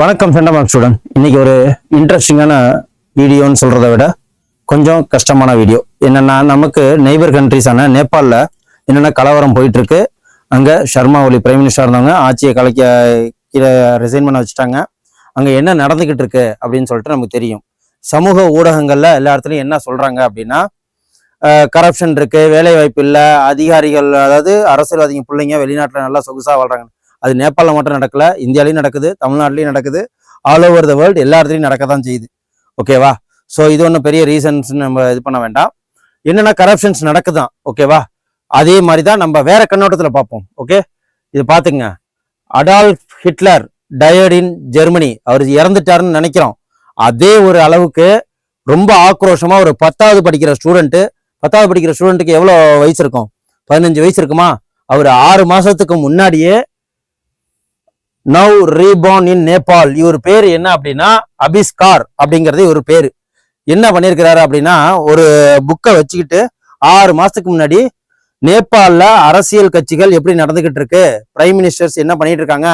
வணக்கம் செண்டமார்க் ஸ்டூடெண்ட் இன்னைக்கு ஒரு இன்ட்ரெஸ்டிங்கான வீடியோன்னு சொல்றதை விட கொஞ்சம் கஷ்டமான வீடியோ என்னன்னா நமக்கு நெய்பர் கண்ட்ரிஸான நேபாளில் என்னென்ன கலவரம் போயிட்டு இருக்கு அங்க சர்மா ஒலி பிரைம் மினிஸ்டர் இருந்தவங்க ஆட்சியை கலைக்க கீழே ரிசைன் பண்ண வச்சுட்டாங்க. அங்கே என்ன நடந்துகிட்டு இருக்கு அப்படின்னு சொல்லிட்டு நமக்கு தெரியும். சமூக ஊடகங்களில் எல்லா இடத்துலையும் என்ன சொல்றாங்க அப்படின்னா கரப்ஷன் இருக்குது வேலைவாய்ப்பு இல்லை அதிகாரிகள் அதாவது அரசியல்வாதிங்க பிள்ளைங்க வெளிநாட்டில் நல்லா சொகுசாக வாழ்றாங்க. அது நேபாளில் மட்டும் நடக்கல இந்தியாலையும் நடக்குது தமிழ்நாட்டிலையும் நடக்குது ஆல் ஓவர் த வேர்ல்டு எல்லா இடத்துலையும் நடக்க தான் செய்யுது ஓகேவா ஸோ இது ஒன்றும் பெரிய ரீசன்ஸ்னு நம்ம இது பண்ண வேண்டாம். என்னென்னா கரப்ஷன்ஸ் நடக்குதான் ஓகேவா அதே மாதிரி தான் நம்ம வேற கண்ணோட்டத்தில் பார்ப்போம் ஓகே இது பார்த்துங்க Adolf Hitler tired in Germany அவர் இறந்துட்டாருன்னு நினைக்கிறோம். அதே ஒரு அளவுக்கு ரொம்ப ஆக்ரோஷமாக ஒரு பத்தாவது படிக்கிற ஸ்டூடெண்ட்டு பத்தாவது படிக்கிற ஸ்டூடெண்ட்டுக்கு எவ்வளோ வயசு இருக்கும்? பதினஞ்சு வயசு இருக்குமா? அவர் ஆறு மாதத்துக்கு முன்னாடியே நவ் ரீபார்ன் இன் நேபாள் இவர் பேர் என்ன அப்படின்னா? அபிஸ்கார் அப்படிங்கிறது இவர் பேர். என்ன பண்ணியிருக்கிறாரு அப்படின்னா ஒரு புக்கை வச்சுக்கிட்டு ஆறு மாதத்துக்கு முன்னாடி நேபாளில் அரசியல் கட்சிகள் எப்படி நடந்துக்கிட்டு இருக்கு? பிரைம் மினிஸ்டர்ஸ் என்ன பண்ணிட்டு இருக்காங்க?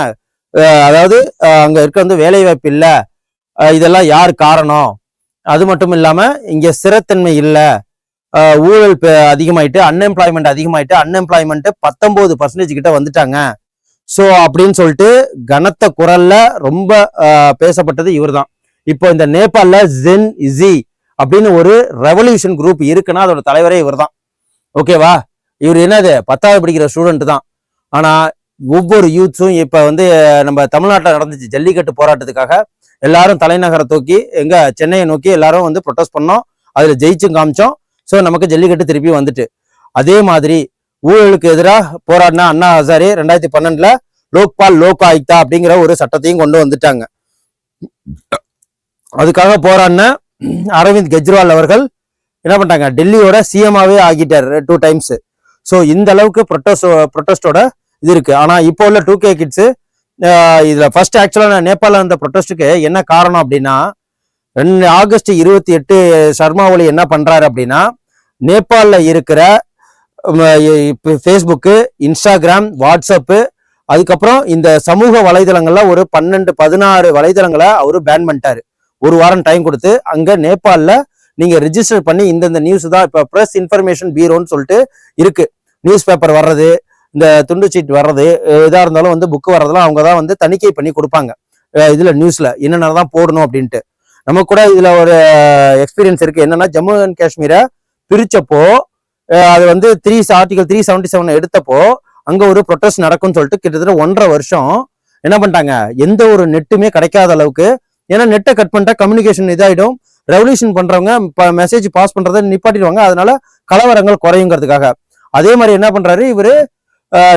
அதாவது அங்கே இருக்க வந்து வேலைவாய்ப்பு இல்லை. இதெல்லாம் யார் காரணம்? அது மட்டும் இல்லாமல் இங்கே ஸ்திரத்தன்மை இல்லை. ஊழல் அதிகமாயிட்டு அன்எம்ப்ளாய்மெண்ட் அதிகமாயிட்டு அன்எம்ப்ளாய்மெண்ட் பத்தொன்பது பர்சன்டேஜ் கிட்ட வந்துட்டாங்க. ஸோ அப்படின்னு சொல்லிட்டு கனத்த குரல்ல ரொம்ப பேசப்பட்டது பேசப்பட்டது இவர்தான். இப்போ இந்த நேபாளில் ஜென் இசி அப்படின்னு ஒரு ரெவல்யூஷன் குரூப் இருக்குன்னா அதோட தலைவரே இவர்தான். ஓகேவா இவர் என்னது? பத்தாவது படிக்கிற ஸ்டூடெண்ட் தான். ஆனால் ஒவ்வொரு யூத்ஸும் இப்போ வந்து நம்ம தமிழ்நாட்டில் நடந்துச்சு ஜல்லிக்கட்டு போராட்டத்துக்காக. எல்லாரும் தலைநகரை தூக்கி எங்க சென்னையை நோக்கி எல்லாரும் வந்து ப்ரொட்டஸ்ட் பண்ணோம். அதில் ஜெயிச்சும் காமிச்சோம். ஸோ நமக்கு ஜல்லிக்கட்டு திருப்பி வந்துட்டு. அதே மாதிரி ஊழலுக்கு எதிராக போராடின அண்ணா ஹசாரே ரெண்டாயிரத்தி பன்னெண்டுல லோக்பால் லோக் ஆயுக்தா அப்படிங்கிற ஒரு சட்டத்தையும் கொண்டு வந்துட்டாங்க. அதுக்காக போராடின அரவிந்த் கெஜ்ரிவால் அவர்கள் என்ன பண்ணிட்டாங்க? டெல்லியோட சிஎம்ஆவே ஆகிட்டார் டூ டைம்ஸ் ஸோ இந்த அளவுக்கு ப்ரொட்டஸ்ட் ப்ரொட்டஸ்டோட இது இருக்கு. ஆனா இப்போ உள்ள டூ கே கிட்ஸ் இதுல ஃபர்ஸ்ட் ஆக்சுவலா நேபாளில் அந்த ப்ரொட்டஸ்ட்டுக்கு என்ன காரணம் அப்படின்னா ரெண்டு ஆகஸ்ட் இருபத்தி எட்டு சர்மா ஒலி என்ன பண்றாரு அப்படின்னா நேபாளில் இருக்கிற இப்போ ஃபேஸ்புக்கு இன்ஸ்டாகிராம் வாட்ஸ்அப்பு அதுக்கப்புறம் இந்த சமூக வலைதளங்களில் ஒரு பன்னெண்டு பதினாறு வலைதளங்களை அவர் பேன் பண்ணிட்டாரு. ஒரு வாரம் டைம் கொடுத்து அங்கே நேபாளில் நீங்கள் ரிஜிஸ்டர் பண்ணி இந்தந்த நியூஸ் தான் இப்போ ப்ரெஸ் இன்ஃபர்மேஷன் பீரோன்னு சொல்லிட்டு இருக்கு. நியூஸ் பேப்பர் வர்றது இந்த துண்டு சீட் வர்றது எதாக இருந்தாலும் வந்து புக்கு வர்றதெல்லாம் அவங்க தான் வந்து தணிக்கை பண்ணி கொடுப்பாங்க. இதில் நியூஸில் என்னென்ன தான் போடணும் அப்படின்ட்டு. நமக்கு கூட இதில் ஒரு எக்ஸ்பீரியன்ஸ் இருக்குது என்னென்னா ஜம்மு அண்ட் காஷ்மீரை பிரிச்சப்போ அது வந்து three article three seventy seven எடுத்தப்போ அங்க ஒரு ப்ரொட்டஸ்ட் நடக்கும்னு சொல்லிட்டு கிட்டத்தட்ட ஒன்றரை வருஷம் என்ன பண்ணிட்டாங்க? எந்த ஒரு நெட்டுமே கிடைக்காத அளவுக்கு ஏன்னா நெட்டை கட் பண்ணிட்டா கம்யூனிகேஷன் இதாயிடும். ரெவல்யூஷன் பண்றவங்க மெசேஜ் பாஸ் பண்றதை நிப்பாட்டிடுவாங்க. அதனால கலவரங்கள் குறையுங்கிறதுக்காக. அதே மாதிரி என்ன பண்றாரு? இவரு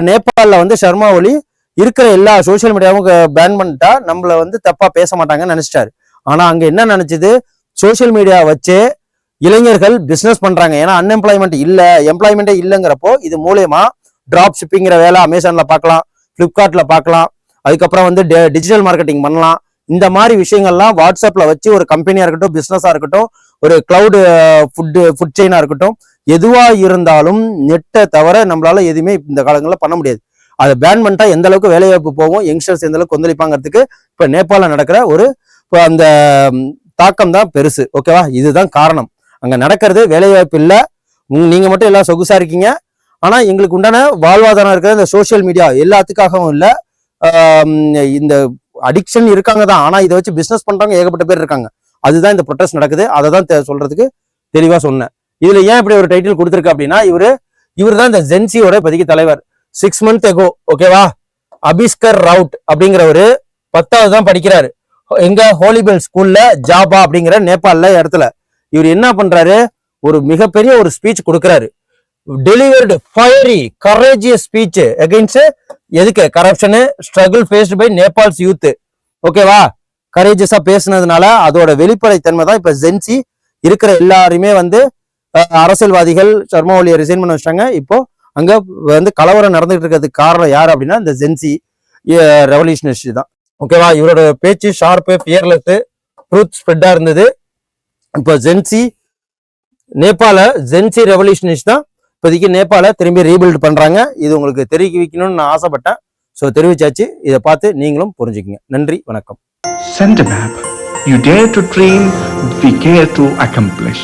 நேபாளில் வந்து சர்மா ஒலி இருக்கிற எல்லா சோஷியல் மீடியாவும் பேன் பண்ணிட்டா நம்மளை வந்து தப்பா பேச மாட்டாங்கன்னு நினைச்சிட்டாரு. ஆனா அங்க என்ன நினைச்சது? சோஷியல் மீடியா வச்சு இளைஞர்கள் பிசினஸ் பண்றாங்க. ஏன்னா அன்எம்ப்ளாய்மெண்ட் இல்ல எம்ப்ளாய்மெண்ட்டே இல்லைங்கிறப்போ இது மூலியமா டிராப் ஷிப்பிங்கிற வேலை அமேசான்ல பார்க்கலாம் பிளிப்கார்ட்ல பார்க்கலாம் அதுக்கப்புறம் வந்து டிஜிட்டல் மார்க்கெட்டிங் பண்ணலாம். இந்த மாதிரி விஷயங்கள்லாம் வாட்ஸ்அப்ல வச்சு ஒரு கம்பெனியா இருக்கட்டும் பிசினஸா இருக்கட்டும் ஒரு கிளவுடு ஃபுட் ஃபுட் செயினா இருக்கட்டும் எதுவா இருந்தாலும் நெட்டை தவிர நம்மளால எதுவுமே இந்த காலங்களில் பண்ண முடியாது. அதை பேன் பண்ணிட்டா எந்த அளவுக்கு வேலைவாய்ப்பு போகும் யங்ஸ்டர்ஸ் எந்த அளவுக்கு கொந்தளிப்பாங்கிறதுக்கு இப்ப நேபாளில் நடக்கிற ஒரு இப்போ அந்த தாக்கம் தான் பெருசு. ஓகேவா இதுதான் காரணம். அங்கே நடக்கிறது வேலைவாய்ப்பு இல்லை. நீங்கள் மட்டும் எல்லாம் சொகுசாக இருக்கீங்க. ஆனால் எங்களுக்கு உண்டான வாழ்வாதாரம் இருக்கிற இந்த சோஷியல் மீடியா எல்லாத்துக்காகவும் இல்லை. இந்த அடிக்ஷன் இருக்காங்க தான். ஆனால் இதை வச்சு பிஸ்னஸ் பண்ணுறவங்க ஏகப்பட்ட பேர் இருக்காங்க. அதுதான் இந்த ப்ரொட்டஸ்ட் நடக்குது. அதை தான் தெ- தெளிவாக சொன்னேன். இதில் ஏன் இப்படி ஒரு டைட்டில் கொடுத்துருக்கு அப்படின்னா இவரு இவர் தான் இந்த ஜென்சியோட இப்போதைக்கு தலைவர். சிக்ஸ் மந்த் எகோ ஓகேவா அபிஸ்கர் ரவுட் அப்படிங்கிறவரு பத்தாவது தான் படிக்கிறாரு. எங்க ஹோலிபெல் ஸ்கூல்ல ஜாபா அப்படிங்கிற நேபாளில் இடத்துல. இவர் என்ன பண்றாரு? ஒரு மிகப்பெரிய ஒரு ஸ்பீச் கொடுக்குறாரு. Delivered fiery courageous speech against எதுக்கு? Corruption struggle faced by Nepal's youth ஓகேவா கரேஜஸா பேசுனதுனால அதோட வெளிப்படைத்தன்மை தான் இப்ப ஜென்சி இருக்கிற எல்லாருமே வந்து அரசியல்வாதிகள் சர்மா ஒலியை ரிசைன் பண்ண வச்சிட்டாங்க. இப்போ அங்க வந்து கலவரம் நடந்துட்டு இருக்கிறதுக்கு காரணம் யார் அப்படின்னா இந்த ஜென்சி ரெவல்யூஷனரிஸ்ட் தான். ஓகேவா இவரோட பேச்சு ஷார்ப்பு பியர்லெஸ் ட்ரூத் ஸ்ப்ரெட்டா இருந்தது. இப்போ ஜென்சி நேபாள ஜென்சி ரெவல்யூஷனிஸ்ட் தான் இப்போதைக்கு நேபாள திரும்பி ரீபில்ட் பண்றாங்க. இது உங்களுக்கு தெரிவிக்கணும்னு நான் ஆசைப்பட்டேன். ஸோ தெரிவிச்சாச்சு. இதை பார்த்து நீங்களும் புரிஞ்சுக்கங்க. நன்றி வணக்கம். Sent a map. You dare to dream, we care to accomplish.